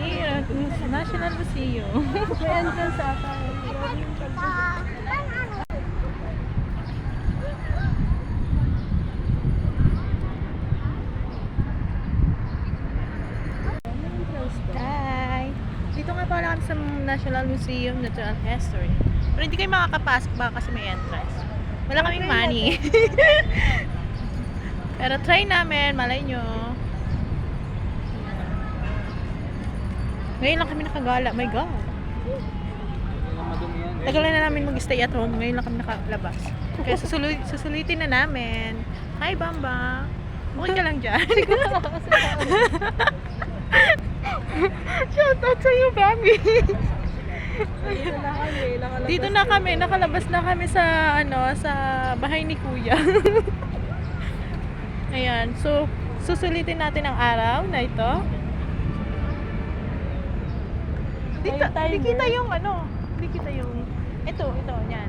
here at National Museum. May entrance ata. Dito nga pala kami sa National Museum Natural History. Pero hindi kayo makakapasok baka kasi may entrance. Wala kaming money. Pero try namin, malay nyo. Ngayon lang kami nakagala. My God. Tagal na namin mag-stay at home. Ngayon lang kami nakalabas. Kaya susulu- susulitin na namin. Hi, Bamba. Okay ka lang dyan. Shout out sa'yo, Bambi. Dito na kami. Dito na kami, nakalabas na kami sa ano, sa bahay ni Kuya. Ayan, so susulitin natin ang araw na ito. Dito, di kita yung ano, di kita yung ito, ito, yan.